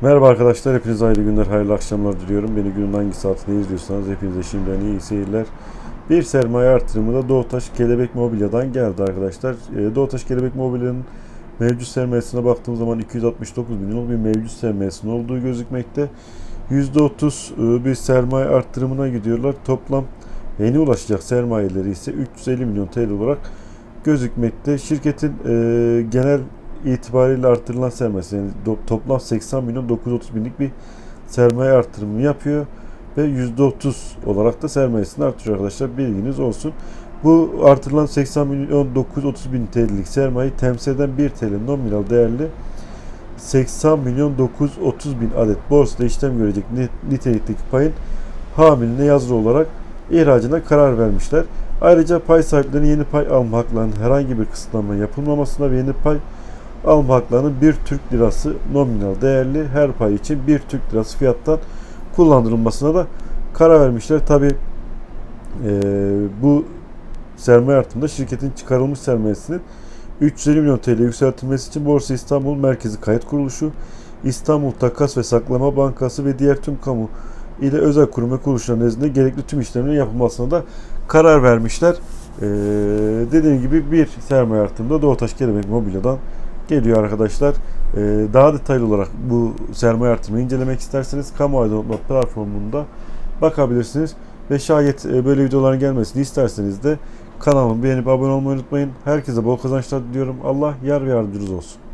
Merhaba arkadaşlar, hepinize hayırlı günler, hayırlı akşamlar diliyorum. Beni günün hangi saatinde izliyorsanız hepinize şimdiden iyi seyirler. Bir sermaye artırımı da Doğutaş Kelebek Mobilya'dan geldi arkadaşlar. Ee, Doğutaş Kelebek Mobilya'nın mevcut sermayesine baktığım zaman 269 milyon bir mevcut sermayesinin olduğu gözükmekte. %30 e, bir sermaye artırımına gidiyorlar. Toplam yeni ulaşacak sermayeleri ise 350 milyon TL olarak gözükmekte. Şirketin e, genel itibariyle artırılan sermayesi yani toplam 80 milyon 930 binlik bir sermaye artırımını yapıyor ve %30 olarak da sermayesini artırıyor arkadaşlar bilginiz olsun. Bu artırılan 80 milyon 930 bin TL'lik sermayeyi temsil eden 1 TL nominal değerli 80 milyon 930 bin adet borsada işlem görecek ni- nitelikteki payın hamiline yazılı olarak ihracına karar vermişler. Ayrıca pay sahiplerinin yeni pay alma haklarının herhangi bir kısıtlama yapılmamasına ve yeni pay alma haklarının 1 Türk lirası nominal değerli her pay için 1 Türk lirası fiyattan kullandırılmasına da karar vermişler. Tabi bu sermaye artımında şirketin çıkarılmış sermayesinin 350 milyon TL yükseltilmesi için Borsa İstanbul Merkezi Kayıt Kuruluşu, İstanbul Takas ve Saklama Bankası ve diğer tüm kamu ile özel kurum ve kuruluşlar nezdinde gerekli tüm işlemlerin yapılmasına da karar vermişler. Ee, dediğim gibi bir sermaye artımında Doğutaş Kelebek Mobilya'dan geliyor arkadaşlar. Ee, daha detaylı olarak bu sermaye artımını incelemek isterseniz kamuoyu platformunda bakabilirsiniz. Ve şayet e, böyle videoların gelmesini isterseniz de kanalımı beğenip abone olmayı unutmayın. Herkese bol kazançlar diliyorum. Allah yar ve yardımcınız olsun.